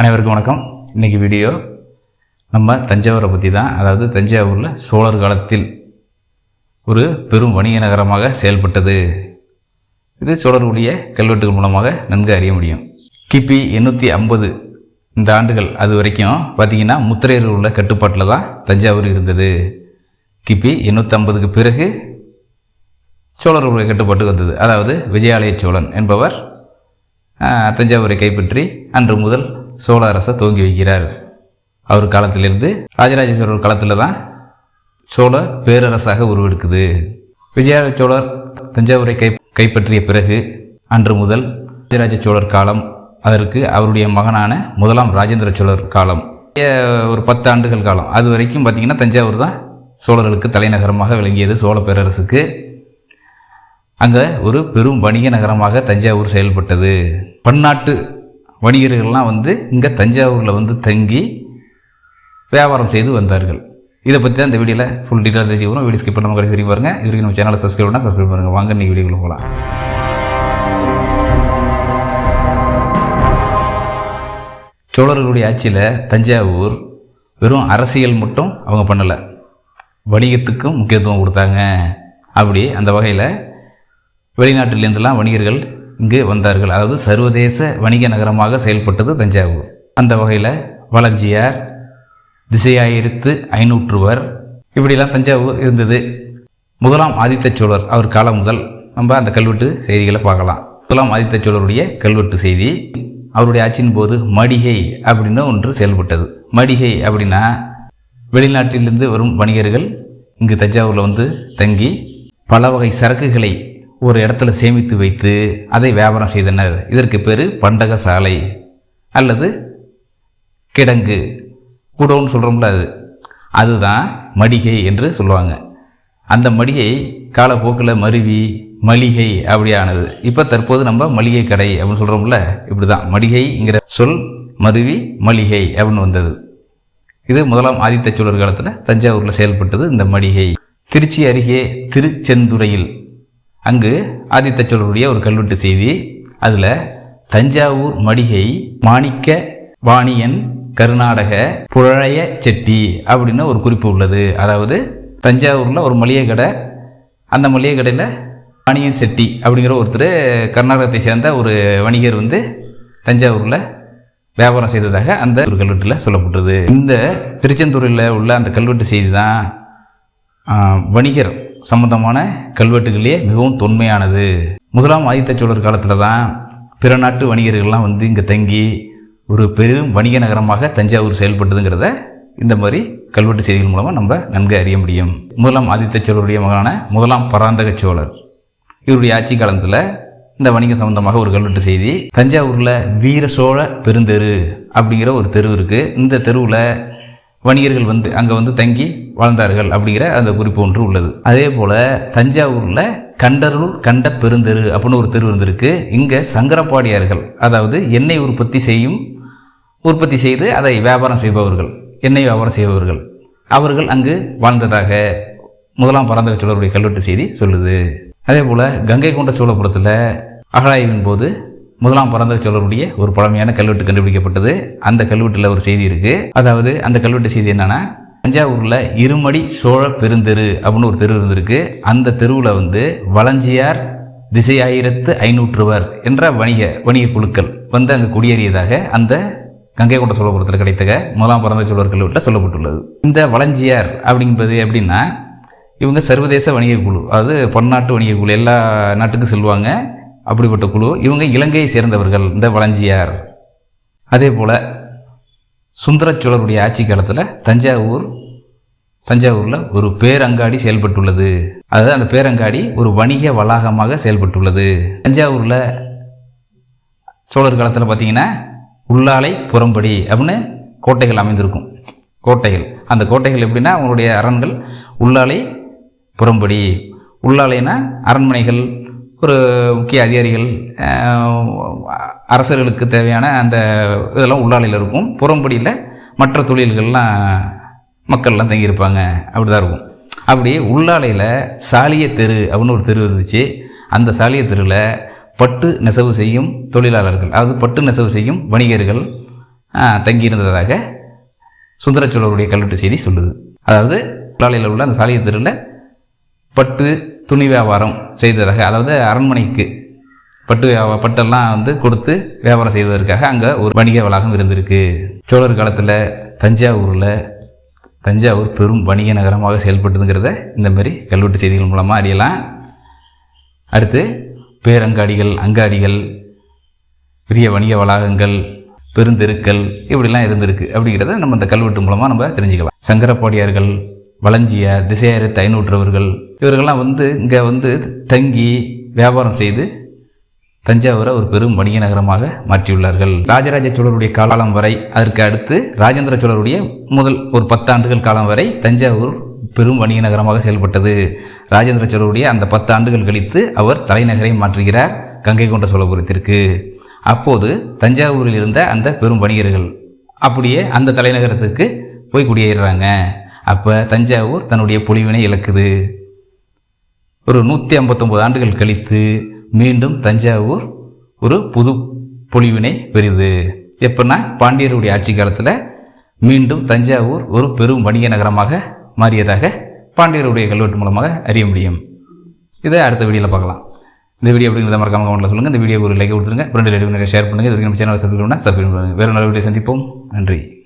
அனைவருக்கும் வணக்கம். இன்றைக்கி வீடியோ நம்ம தஞ்சாவூரை பற்றி தான். அதாவது தஞ்சாவூரில் சோழர் காலத்தில் ஒரு பெரும் வணிக நகரமாக செயல்பட்டது. இது சோழர்களுடைய கல்வெட்டுகள் மூலமாக நன்கு அறிய முடியும். கிபி எண்ணூற்றி ஐம்பது இந்த ஆண்டுகள் அது வரைக்கும் பார்த்திங்கன்னா முத்திரையர் உள்ள கட்டுப்பாட்டில் தான் தஞ்சாவூர் இருந்தது. கிபி எண்ணூற்றி ஐம்பதுக்கு பிறகு சோழர்களுடைய கட்டுப்பாட்டுக்கு வந்தது. அதாவது விஜயாலய சோழன் என்பவர் தஞ்சாவூரை கைப்பற்றி அன்று முதல் சோழ அரசை துவங்கி வைக்கிறார். அவர் காலத்திலிருந்து ராஜராஜ சோழர் காலத்தில் தான் சோழ பேரரசாக உருவெடுக்குது. விஜயாலய சோழர் தஞ்சாவூரை கை கைப்பற்றிய பிறகு அன்று முதல் ராஜராஜ சோழர் காலம் அதற்கு அவருடைய மகனான முதலாம் ராஜேந்திர சோழர் காலம். ஒரு பத்து ஆண்டுகள் காலம். அது வரைக்கும் பார்த்திங்கன்னா தஞ்சாவூர் தான் சோழர்களுக்கு தலைநகரமாக விளங்கியது சோழ பேரரசுக்கு. அங்கே ஒரு பெரும் வணிக நகரமாக தஞ்சாவூர் செயல்பட்டது. பன்னாட்டு வணிகர்கள்லாம் வந்து இங்கே தஞ்சாவூரில் வந்து தங்கி வியாபாரம் செய்து வந்தார்கள். இதை பற்றி தான் இந்த வீடியோவில் ஃபுல் டீட்டெயில் தெரிஞ்சுக்கிறோம் வீடியோ ஸ்கிப் பண்ணாமல் கடைசி வரைக்கும் பாருங்கள் இது நம்ம சேனலை சப்ஸ்கிரைப் பண்ணால் சப்ஸ்கிரைப் பண்ணுங்கள் வாங்க இன்னைக்கு வீடியோக்குள்ள போகலாம் சோழர்களுடைய ஆட்சியில் தஞ்சாவூர் வெறும் அரசியல் மட்டும் அவங்க பண்ணலை. வணிகத்துக்கும் முக்கியத்துவம் கொடுத்தாங்க. அப்படி அந்த வகையில் வெளிநாட்டிலேருந்துலாம் வணிகர்கள் இங்கு வந்தார்கள். அதாவது சர்வதேச வணிக நகரமாக செயல்பட்டது தஞ்சாவூர். அந்த வகையில் வளஞ்சியார் திசையாயிரத்து ஐநூற்றுவர். இப்படிலாம் தஞ்சாவூர் இருந்தது. முதலாம் ஆதித்த சோழர் அவர் காலம் முதல் நம்ம அந்த கல்வெட்டு செய்திகளை பார்க்கலாம். முதலாம் ஆதித்த சோழருடைய கல்வெட்டு செய்தி அவருடைய ஆட்சியின் போது மடிகை அப்படின்னு ஒன்று செயல்பட்டது. மடிகை அப்படின்னா வெளிநாட்டிலிருந்து வரும் வணிகர்கள் இங்கு தஞ்சாவூரில் வந்து தங்கி பல வகை சரக்குகளை ஒரு இடத்துல சேமித்து வைத்து அதை வியாபாரம் செய்தனர். இதற்கு பேர் பண்டக சாலை அல்லது கிடங்கு குடோன்னு சொல்கிறோம்ல அது. அதுதான் மடிகை என்று சொல்லுவாங்க. அந்த மடிகை காலப்போக்கில் மருவி மளிகை அப்படியானது. இப்போ தற்போது நம்ம மளிகை கடை அப்படின்னு சொல்கிறோம்ல இப்படி தான் மடிகைங்கிற சொல் மருவி மளிகை அப்படின்னு வந்தது. இது முதலாம் ஆதித்த சோழர் காலத்தில் தஞ்சாவூரில் செயல்பட்டது இந்த மடிகை. திருச்சி அருகே திருச்செந்துறையில் அங்கு ஆதித்த சோழருடைய ஒரு கல்வெட்டு செய்தி. அதில் தஞ்சாவூர் மடிகை மாணிக்க வாணியன் கர்நாடக புழைய செட்டி அப்படின்னு ஒரு குறிப்பு உள்ளது. அதாவது தஞ்சாவூரில் ஒரு மளிகை கடை அந்த மளிகை கடையில் வாணியன் செட்டி அப்படிங்கிற ஒருத்தர் கர்நாடகத்தை சேர்ந்த ஒரு வணிகர் வந்து தஞ்சாவூரில் வியாபாரம் செய்ததாக அந்த ஒரு கல்வெட்டில் சொல்லப்பட்டது. இந்த திருச்செந்தூரில் உள்ள அந்த கல்வெட்டு செய்தி தான் வணிகர் சம்பந்தமான கல்வெட்டுகளிலே மிகவும் தொன்மையானது. முதலாம் ஆதித்த சோழர் காலத்தில் தான் பிற நாட்டு வணிகர்கள்லாம் வந்து இங்கே தங்கி ஒரு பெரும் வணிக நகரமாக தஞ்சாவூர் செயல்பட்டதுங்கிறத இந்த மாதிரி கல்வெட்டு செய்திகள் மூலமாக நம்ம நன்கு அறிய முடியும். முதலாம் ஆதித்த சோழருடைய மகனான முதலாம் பராந்தக சோழர். இவருடைய ஆட்சி காலத்தில் இந்த வணிகம் சம்பந்தமாக ஒரு கல்வெட்டு செய்தி தஞ்சாவூரில் வீர சோழ பெருந்தெரு அப்படிங்கிற ஒரு தெரு இருக்குது இந்த தெருவில் வணிகர்கள் வந்து அங்கே வந்து தங்கி வாழ்ந்தார்கள் அப்படிங்கிற அந்த குறிப்பு ஒன்று உள்ளது. அதே போல் தஞ்சாவூரில் கண்டருள் கண்ட பெருந்தெரு அப்படின்னு ஒரு தெரு இருந்திருக்கு. இங்கே சங்கரப்பாடியார்கள் அதாவது எண்ணெய் உற்பத்தி செய்யும் உற்பத்தி செய்து அதை வியாபாரம் செய்பவர்கள் எண்ணெய் வியாபாரம் செய்பவர்கள். அவர்கள் அங்கு வாழ்ந்ததாக முதலாம் பரந்தக சோழருடைய கல்வெட்டு செய்தி சொல்லுது. அதே போல் கங்கை கொண்ட சோழபுரத்தில் அகழாய்வின் போது முதலாம் பரந்தக சோழருடைய ஒரு பழமையான கல்வெட்டு கண்டுபிடிக்கப்பட்டது. அந்த கல்வெட்டில் ஒரு செய்தி இருக்கு. அதாவது அந்த கல்வெட்டு செய்தி என்னன்னா தஞ்சாவூரில் இருமடி சோழ பெருந்தெரு அப்படின்னு ஒரு தெரு இருந்திருக்கு. அந்த தெருவில் வந்து வளஞ்சியார் திசையாயிரத்து ஐநூற்றுவர் என்ற வணிக வணிக குழுக்கள் வந்து அங்கு குடியேறியதாக அந்த கங்கை கொண்ட சோழபுரத்தில் கிடைத்த முதலாம் பரந்த சோழர் கல்வெட்டில் சொல்லப்பட்டுள்ளது. இந்த வளஞ்சியார் அப்படிங்கிறது எப்படின்னா இவங்க சர்வதேச வணிக குழு அதாவது பன்னாட்டு வணிக குழு எல்லா நாட்டுக்கும் செல்வாங்க. அப்படிப்பட்ட குழு. இவங்க இலங்கையை சேர்ந்தவர்கள் இந்த வளஞ்சியார். அதே போல் சுந்தரச்சோழருடைய ஆட்சி காலத்தில் தஞ்சாவூர் தஞ்சாவூரில் ஒரு பேரங்காடி செயல்பட்டுள்ளது. அதாவது அந்த பேரங்காடி ஒரு வணிக வளாகமாக செயல்பட்டுள்ளது. தஞ்சாவூரில் சோழர் காலத்தில் பார்த்தீங்கன்னா உள்ளாலை புறம்படி அப்படின்னு கோட்டைகள் அமைந்திருக்கும். கோட்டைகள். அந்த கோட்டைகள் எப்படின்னா அவங்களுடைய அரண்கள் உள்ளாலை புறம்படி. உள்ளாலைனா அரண்மனைகள் ஒரு முக்கிய அதிகாரிகள் அரசர்களுக்கு தேவையான அந்த இதெல்லாம் உள்ளாலையில் இருக்கும். புறம்படியில் மற்ற தொழில்கள்லாம் மக்கள்லாம் தங்கியிருப்பாங்க. அப்படி தான் இருக்கும். அப்படி உள்ளாலையில் சாலிய தெரு அப்படின்னு ஒரு தெரு இருந்துச்சு. அந்த சாலிய தெருவில் பட்டு நெசவு செய்யும் தொழிலாளர்கள் அதாவது பட்டு நெசவு செய்யும் வணிகர்கள் தங்கியிருந்ததாக சுந்தர சோழருடைய கல்வெட்டு செய்தி சொல்லுது. அதாவது உள்ளாலையில் உள்ள அந்த சாலிய தெருவில் பட்டு துணி வியாபாரம் செய்ததாக அதாவது அரண்மனைக்கு பட்டு வியாபா- பட்டெல்லாம் வந்து கொடுத்து வியாபாரம் செய்வதற்காக அங்கே ஒரு வணிக வளாகம் இருந்திருக்கு. சோழர் காலத்தில் தஞ்சாவூரில் தஞ்சாவூர் பெரும் வணிக நகரமாக செயல்பட்டதுங்கிறத இந்த மாதிரி கல்வெட்டு செய்திகள் மூலமாக அறியலாம். அடுத்து பேரங்காடிகள் அங்காடிகள் பெரிய வணிக வளாகங்கள் பெருந்தெருக்கள் இப்படிலாம் இருந்திருக்கு அப்படிங்கிறத நம்ம இந்த கல்வெட்டு மூலமாக நம்ம தெரிஞ்சுக்கலாம். சங்கரப்பாடியார்கள் வளஞ்சியார் திசையாயிரத்து ஐநூற்றவர்கள் இவர்கள்லாம் வந்து இங்கே வந்து தங்கி வியாபாரம் செய்து தஞ்சாவூரை ஒரு பெரும் வணிக நகரமாக மாற்றியுள்ளார்கள். ராஜராஜ சோழருடைய காலம் வரை அதற்கு அடுத்து ராஜேந்திர சோழருடைய முதல் ஒரு பத்தாண்டுகள் காலம் வரை தஞ்சாவூர் பெரும் வணிக நகரமாக செயல்பட்டது. ராஜேந்திர சோழருடைய அந்த பத்து ஆண்டுகள் கழித்து அவர் தலைநகரை மாற்றுகிறார் கங்கை கொண்ட சோழபுரத்திற்கு. அப்போது தஞ்சாவூரில் இருந்த அந்த பெரும் வணிகர்கள் அப்படியே அந்த தலைநகரத்துக்கு போய் குடியேறுறாங்க. அப்போ தஞ்சாவூர் தன்னுடைய பொலிவினை இழக்குது. ஒரு நூற்றி ஐம்பத்தொம்பது ஆண்டுகள் கழித்து மீண்டும் தஞ்சாவூர் ஒரு புது பொழிவினை பெறுது எப்படின்னா பாண்டியருடைய ஆட்சி காலத்தில் மீண்டும் தஞ்சாவூர் ஒரு பெரும் வணிக நகரமாக மாறியதாக பாண்டியருடைய கல்வெட்டு மூலமாக அறிய முடியும். இதை அடுத்த வீடியோவில் பார்க்கலாம். இந்த வீடியோ அப்படிங்கிறத மறக்காம கமெண்ட்டில் சொல்லுங்கள் இந்த வீடியோ ஒரு லைக் கொடுத்துருங்க. ஃப்ரெண்டு நிறைய ஷேர் பண்ணுங்கள் இதுக்கு நம்ம சேனலை சப்ஸ்கிரைப் சப்ஸ்கிரைப் பண்ணுங்கள் வேறு நல்ல வீடியோ சந்திப்போம். நன்றி.